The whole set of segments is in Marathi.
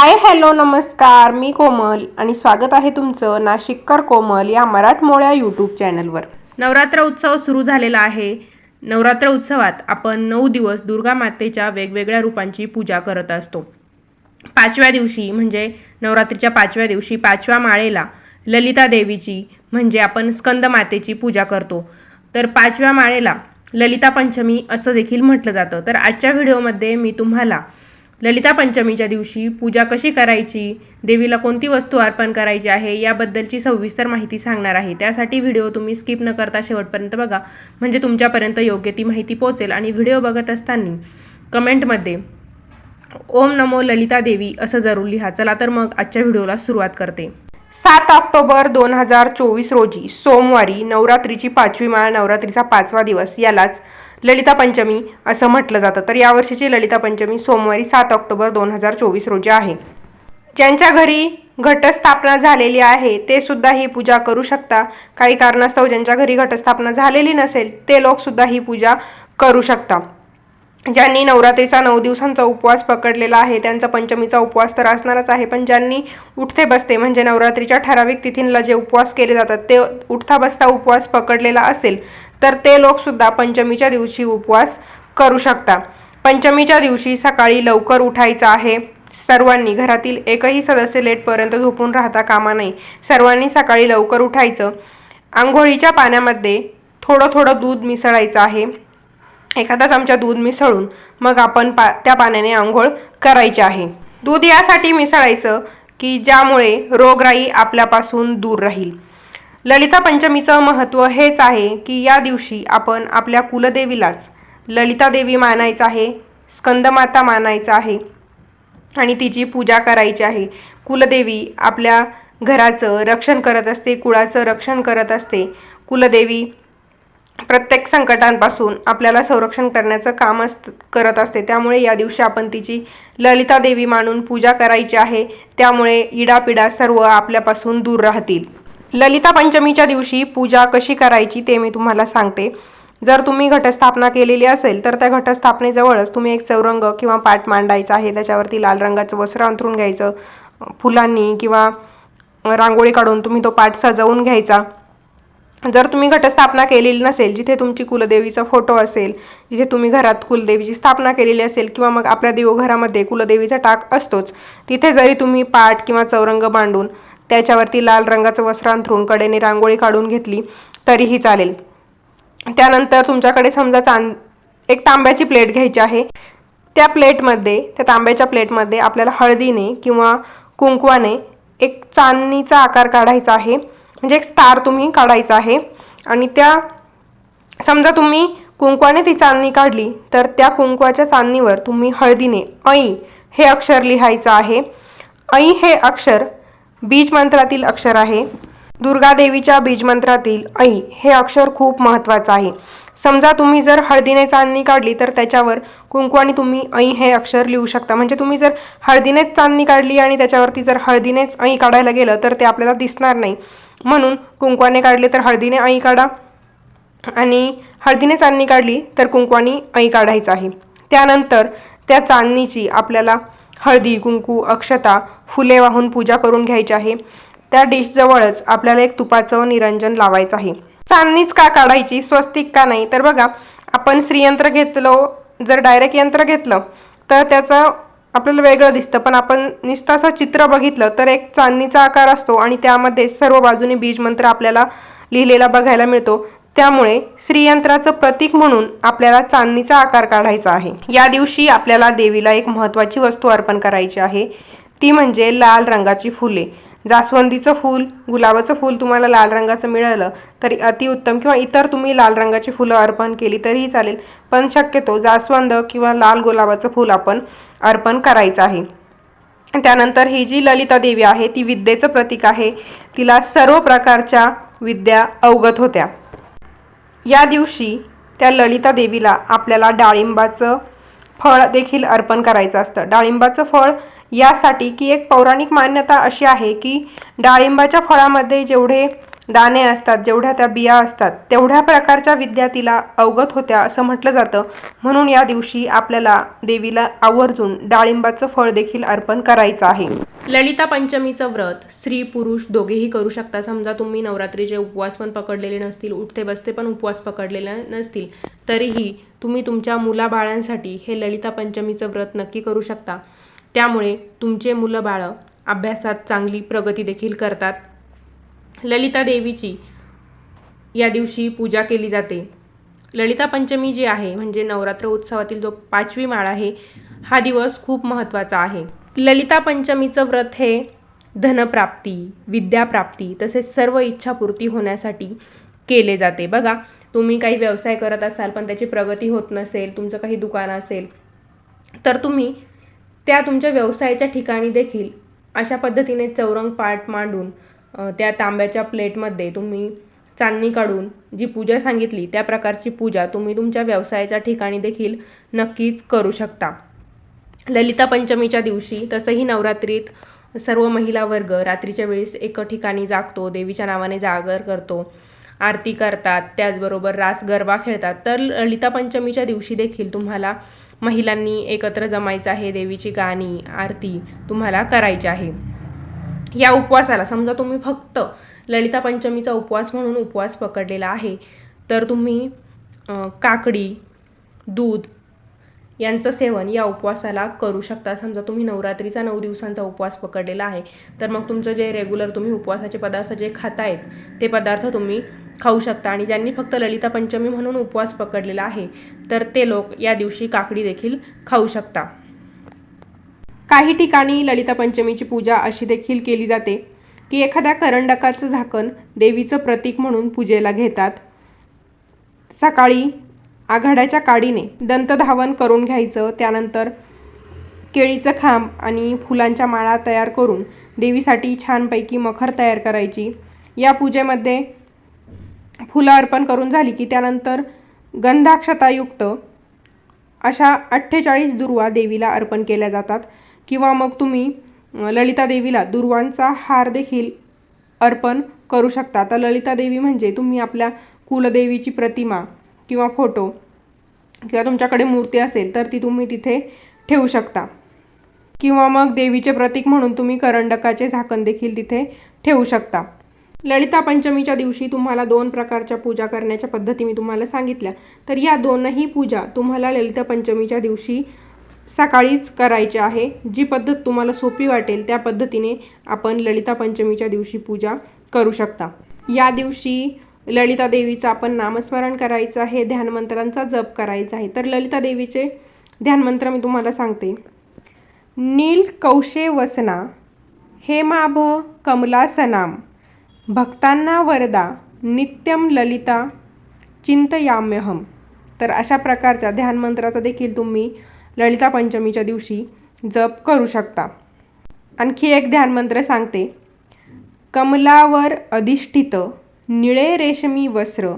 हाय हॅलो नमस्कार. मी कोमल आणि स्वागत आहे तुमचं नाशिककर कोमल या मराठमोळ्या यूट्यूब चॅनलवर नवरात्र उत्सव सुरू झालेला आहे. नवरात्र उत्सवात आपण नऊ दिवस दुर्गा मातेच्या वेगवेगळ्या रूपांची पूजा करत असतो. पाचव्या दिवशी म्हणजे नवरात्रीच्या पाचव्या दिवशी पाचव्या माळेला ललिता देवीची म्हणजे आपण स्कंद मातेची पूजा करतो. तर पाचव्या माळेला ललिता पंचमी असं देखील म्हटलं जातं. तर आजच्या व्हिडिओमध्ये मी तुम्हाला ललिता पंचमीच्या दिवशी पूजा कशी करायची देवीला कोणती वस्तू अर्पण करायची आहे याबद्दलची सविस्तर माहिती सांगणार आहे. त्यासाठी व्हिडिओ तुम्ही स्किप न करता शेवटपर्यंत बघा. म्हणजे तुमच्यापर्यंत योग्य ती माहिती पोहोचेल आणि व्हिडिओ बघत असताना कमेंटमध्ये ओम नमो ललिता देवी असं जरूर लिहा. चला तर मग आजच्या व्हिडिओला सुरुवात करते. सात ऑक्टोबर दोन हजार चोवीस रोजी सोमवारी नवरात्रीची पाचवी माळ नवरात्रीचा पाचवा दिवस यालाच ललिता पंचमी असं म्हटलं जातं. तर यावर्षीची ललिता पंचमी सोमवारी सात ऑक्टोबर दोन हजार चोवीस रोजी आहे. ज्यांच्या घरी घटस्थापना झालेली आहे ते सुद्धा ही पूजा करू शकता. काही कारणास्तव ज्यांच्या घरी घटस्थापना झालेली नसेल ते लोकसुद्धा ही पूजा करू शकता. ज्यांनी नवरात्रीचा नऊ दिवसांचा उपवास पकडलेला आहे त्यांचा पंचमीचा उपवास तर असणारच आहे पण ज्यांनी उठते बसते म्हणजे नवरात्रीच्या ठराविक तिथींला जे उपवास केले जातात ते उठता बसता उपवास पकडलेला असेल तर ते लोकसुद्धा पंचमीच्या दिवशी उपवास करू शकता. पंचमीच्या दिवशी सकाळी लवकर उठायचं आहे. सर्वांनी घरातील एकही सदस्य लेटपर्यंत झोपून राहता कामा नये. सर्वांनी सकाळी लवकर उठायचं. आंघोळीच्या पाण्यामध्ये थोडं थोडं दूध मिसळायचं आहे. एखादा चमचा दूध मिसळून मग आपण पा त्या पाण्याने आंघोळ करायची आहे. दूध यासाठी मिसळायचं की ज्यामुळे रोगराई आपल्यापासून दूर राहील. ललिता पंचमीचं महत्त्व हेच आहे की या दिवशी आपण आपल्या कुलदेवीलाच ललिता देवी मानायचं आहे स्कंदमाता मानायचं आहे आणि तिची पूजा करायची आहे. कुलदेवी आपल्या घराचं रक्षण करत असते कुळाचं रक्षण करत असते. कुलदेवी प्रत्येक संकटांपासून आपल्याला संरक्षण करण्याचं काम अस करत असते. त्यामुळे या दिवशी आपण तिची ललिता देवी मानून पूजा करायची आहे. त्यामुळे इडापिडा सर्व आपल्यापासून दूर राहतील. ललिता पंचमीच्या दिवशी पूजा कशी करायची ते मी तुम्हाला सांगते. जर तुम्ही घटस्थापना केलेली असेल तर त्या घटस्थापनेजवळच तुम्ही एक चौरंग किंवा पाट मांडायचा आहे. त्याच्यावरती लाल रंगाचं वस्त्र अंथरून घ्यायचं. फुलांनी किंवा रांगोळी काढून तुम्ही तो पाट सजवून घ्यायचा. जर तुम्ही घटस्थापना केलेली नसेल जिथे तुमची कुलदेवीचा फोटो असेल जिथे तुम्ही घरात कुलदेवीची स्थापना केलेली असेल किंवा मग आपल्या देवघरामध्ये कुलदेवीचा टाक असतोच तिथे जरी तुम्ही पाट किंवा चौरंग मांडून त्याच्यावरती लाल रंगाचं वस्त्र अंथरून कडेने रांगोळी काढून घेतली तरीही चालेल. त्यानंतर तुमच्याकडे समजा चांद एक तांब्याची प्लेट घ्यायची आहे. त्या प्लेटमध्ये त्या तांब्याच्या प्लेटमध्ये आपल्याला हळदीने किंवा कुंकवाने एक चांदणीचा आकार काढायचा आहे. म्हणजे एक स्टार तुम्ही काढायचा आहे. आणि त्या समजा तुम्ही कुंकवाने ती चांदणी काढली तर त्या कुंकवाच्या चांदणीवर तुम्ही हळदीने ऐ हे अक्षर लिहायचं आहे. ऐ हे अक्षर बीज मंत्रातील अक्षर आहे. दुर्गा देवीच्या बीज मंत्रातील ऐ हे अक्षर खूप महत्त्वाचं आहे. समजा तुम्ही जर हळदीने चांदणी काढली तर त्याच्यावर कुंकवाने तुम्ही ऐ हे अक्षर लिहू शकता. म्हणजे तुम्ही जर हळदीनेच चांदणी काढली आणि त्याच्यावरती जर हळदीनेच ऐ काढायला गेलं तर ते आपल्याला दिसणार नाही. म्हणून कुंकवाने काढले तर हळदीने ऐ काढा आणि हळदीने चांदणी काढली तर कुंकवानी ऐ काढायचं आहे. त्यानंतर त्या चांदणीची आपल्याला हळदी कुंकू अक्षता फुले वाहून पूजा करून घ्यायची आहे. त्या डिशजवळच आपल्याला एक तुपाचं निरंजन लावायचं आहे. चांदणीच का काढायची? स्वस्तिक का नाही? तर बघा आपण श्रीयंत्र घेतलो जर डायरेक्ट यंत्र घेतलं तर त्याचं आपल्याला वेगळं दिसतं. पण आपण निस्तासा चित्र बघितलं तर एक चांदणीचा आकार असतो आणि त्यामध्ये सर्व बाजूने बीजमंत्र आपल्याला लिहिलेला बघायला मिळतो. त्यामुळे श्रीयंत्राचं प्रतीक म्हणून आपल्याला चांदणीचा आकार काढायचा आहे. या दिवशी आपल्याला देवीला एक महत्त्वाची वस्तू अर्पण करायची आहे. ती म्हणजे लाल रंगाची फुले. जास्वंदीचं फूल गुलाबाचं फूल तुम्हाला लाल रंगाचं मिळालं तरी अतिउत्तम किंवा इतर तुम्ही लाल रंगाची फुलं अर्पण केली तरीही चालेल. पण शक्यतो जास्वंद किंवा लाल गुलाबाचं फूल आपण अर्पण करायचं आहे. त्यानंतर ही जी ललिता देवी आहे ती विद्येचं प्रतीक आहे. तिला सर्व प्रकारच्या विद्या अवगत होत्या. या दिवशी त्या ललिता देवीला आपल्याला डाळिंबाचं फळ देखील अर्पण करायचं असतं. डाळिंबाचं फळ यासाठी की एक पौराणिक मान्यता अशी आहे की डाळिंबाच्या फळामध्ये जेवढे दाणे असतात जेवढ्या त्या बिया असतात तेवढ्या प्रकारच्या विद्या तिला अवगत होत्या असं म्हटलं जातं. म्हणून या दिवशी आपल्याला देवीला आवर्जून डाळिंबाचं फळ देखील अर्पण करायचं आहे. ललिता पंचमीचं व्रत स्त्री पुरुष दोघेही करू शकता. समजा तुम्ही नवरात्रीचे उपवास पण पकडलेले नसतील उठते बसते पण उपवास पकडलेले नसतील तरीही तुम्ही तुमच्या मुलाबाळांसाठी हे ललिता पंचमीचं व्रत नक्की करू शकता. त्यामुळे तुमचे मुलं बाळं अभ्यासात चांगली प्रगती देखील करतात. ललिता देवीची या दिवशी पूजा केली जाते. ललिता पंचमी जी आहे म्हणजे नवरात्र उत्सवातील जो पाचवी माळ आहे हा दिवस खूप महत्त्वाचा आहे. ललिता पंचमीचं व्रत हे धनप्राप्ती विद्याप्राप्ती तसेच सर्व इच्छापूर्ती होण्यासाठी केले जाते. बघा तुम्ही काही व्यवसाय करत असाल पण त्याची प्रगती होत नसेल तुमचं काही दुकान असेल तर तुम्ही त्या तुमच्या व्यवसायाच्या ठिकाणी देखील अशा पद्धतीने चौरंग पाठ मांडून त्या तांब्याच्या प्लेटमध्ये तुम्ही चांदणी काढून जी पूजा सांगितली त्या प्रकारची पूजा तुम्ही तुमच्या व्यवसायाच्या ठिकाणी देखील नक्कीच करू शकता. ललिता पंचमीच्या दिवशी तसंही नवरात्रीत सर्व महिला वर्ग रात्रीच्या वेळेस एक ठिकाणी जागतो देवीच्या नावाने जागर करतो आरती करतात त्याचबरोबर रास गरबा खेळतात. तर ललिता पंचमीच्या दिवशी देखील तुम्हाला महिलांनी एकत्र जमायचं आहे देवीची गाणी आरती तुम्हाला करायची आहे. या उपवासाला. समजा तुम्ही फक्त ललिता पंचमीचा उपवास म्हणून उपवास पकडलेला आहे तर तुम्ही काकडी दूध यांचं सेवन या उपवासाला करू शकता. समजा तुम्ही नवरात्रीचा नऊ दिवसांचा उपवास पकडलेला आहे तर मग तुमचं जे रेग्युलर तुम्ही उपवासाचे पदार्थ जे खातायत ते पदार्थ तुम्ही खाऊ शकता. आणि ज्यांनी फक्त ललिता पंचमी म्हणून उपवास पकडलेला आहे तर ते लोक या दिवशी काकडी देखील खाऊ शकता. काही ठिकाणी ललिता पंचमीची पूजा अशी देखील केली जाते की एखाद्या करंडकाचं झाकण देवीचं प्रतीक म्हणून पूजेला घेतात. सकाळी आघाड्याच्या काडीने दंतधावन करून घ्यायचं त्यानंतर केळीचं खांब आणि फुलांच्या माळा तयार करून देवीसाठी छानपैकी मखर तयार करायची. या पूजेमध्ये फुलं अर्पण करून झाली की त्यानंतर गंधाक्षतायुक्त अशा अठ्ठेचाळीस दुर्वा देवीला अर्पण केल्या जातात. किंवा मग तुम्ही ललिता देवीला दुर्वांचा हार देखील अर्पण करू शकता. तर ललिता देवी म्हणजे तुम्ही आपल्या कुलदेवीची प्रतिमा किंवा फोटो किंवा तुमच्याकडे मूर्ती असेल तर ती तुम्ही तिथे ठेवू शकता. किंवा मग देवीचे प्रतीक म्हणून तुम्ही करंडकाचे झाकण देखील तिथे ठेवू शकता. ललिता पंचमीच्या दिवशी तुम्हाला दोन प्रकारच्या पूजा करण्याच्या पद्धती मी तुम्हाला सांगितल्या. तर या दोनही पूजा तुम्हाला ललिता पंचमीच्या दिवशी सकाळीच करायची आहे. जी पद्धत तुम्हाला सोपी वाटेल त्या पद्धतीने आपण ललिता पंचमीच्या दिवशी पूजा करू शकता. या दिवशी ललिता देवीचं आपण नामस्मरण करायचं आहे ध्यानमंत्रांचा जप करायचा आहे. तर ललिता देवीचे ध्यानमंत्र मी तुम्हाला सांगते. नील कौशे वसना हेमाभ कमलासनाम भक्तांना वरदा नित्यम ललिता चिंतयाम्यहम. तर अशा प्रकारच्या ध्यानमंत्राचा देखील तुम्ही ललिता पंचमीच्या दिवशी जप करू शकता. आणखी एक ध्यानमंत्र सांगते. कमलावर अधिष्ठित निळे रेशमी वस्त्र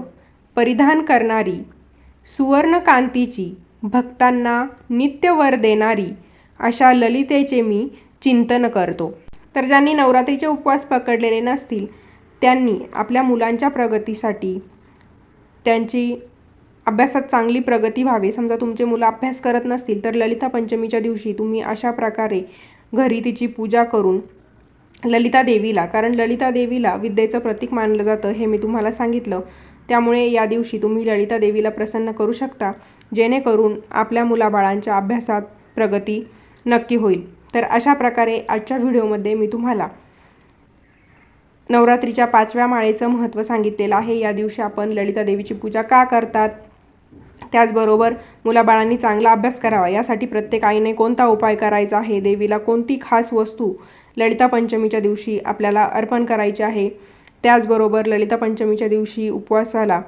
परिधान करणारी सुवर्णकांतीची भक्तांना नित्यवर देणारी अशा ललितेचे मी चिंतन करतो. तर ज्यांनी नवरात्रीचे उपवास पकडलेले नसतील त्यांनी आपल्या मुलांच्या प्रगतीसाठी त्यांची अभ्यासात चांगली प्रगती व्हावी. समजा तुमचे मुलं अभ्यास करत नसतील तर ललिता पंचमीच्या दिवशी तुम्ही अशा प्रकारे घरी तिची पूजा करून ललिता देवीला कारण ललिता देवीला विद्येचं प्रतीक मानलं जातं हे मी तुम्हाला सांगितलं. त्यामुळे या दिवशी तुम्ही ललिता देवीला प्रसन्न करू शकता जेणेकरून आपल्या मुलाबाळांच्या अभ्यासात प्रगती नक्की होईल. तर अशा प्रकारे आजच्या व्हिडिओमध्ये मी तुम्हाला नवरात्रीच्या पाचव्या माळेचं महत्त्व सांगितलेलं आहे. या दिवशी आपण ललिता देवीची पूजा का करतात? त्याचबरोबर मुलाबाळांनी चांगला अभ्यास करावा. यासाठी प्रत्येक आईने कोणता उपाय करायचा आहे? देवीला कोणती खास वस्तू ललिता पंचमीच्या दिवशी आपल्याला अर्पण करायची आहे? त्याचबरोबर ललिता पंचमीच्या दिवशी उपवासाला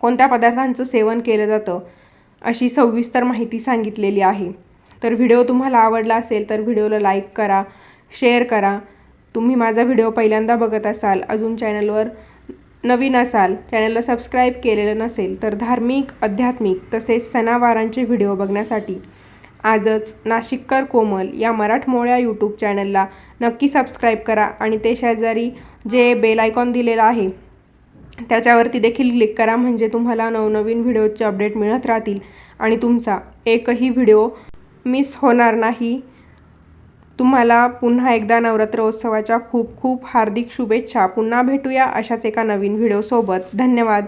कोणत्या पदार्थांचं सेवन केलं जातं? अशी सविस्तर माहिती सांगितलेली आहे. तर व्हिडिओ तुम्हाला आवडला असेल तर व्हिडिओला लाईक करा शेअर करा. तुम्ही माझा व्हिडिओ पहिल्यांदा बघत असाल अजून चॅनलवर नवीन असाल चॅनलला सबस्क्राईब केलेलं नसेल तर धार्मिक आध्यात्मिक तसेच सणावारांचे व्हिडिओ बघण्यासाठी आजच नाशिककर कोमल या मराठमोळ्या यूट्यूब चॅनलला नक्की सबस्क्राईब करा आणि ते शेजारी जे बेल आयकॉन दिलेलं आहे त्याच्यावरती देखील क्लिक करा म्हणजे तुम्हाला नवनवीन व्हिडिओचे अपडेट मिळत राहतील आणि तुमचा एकही व्हिडिओ मिस होणार नाही. तुम्हाला पुन्हा एकदा नवरात्र उत्सवाच्या खूप खूप हार्दिक शुभेच्छा. पुन्हा भेटूया अशाच एका नवीन व्हिडिओसोबत. धन्यवाद.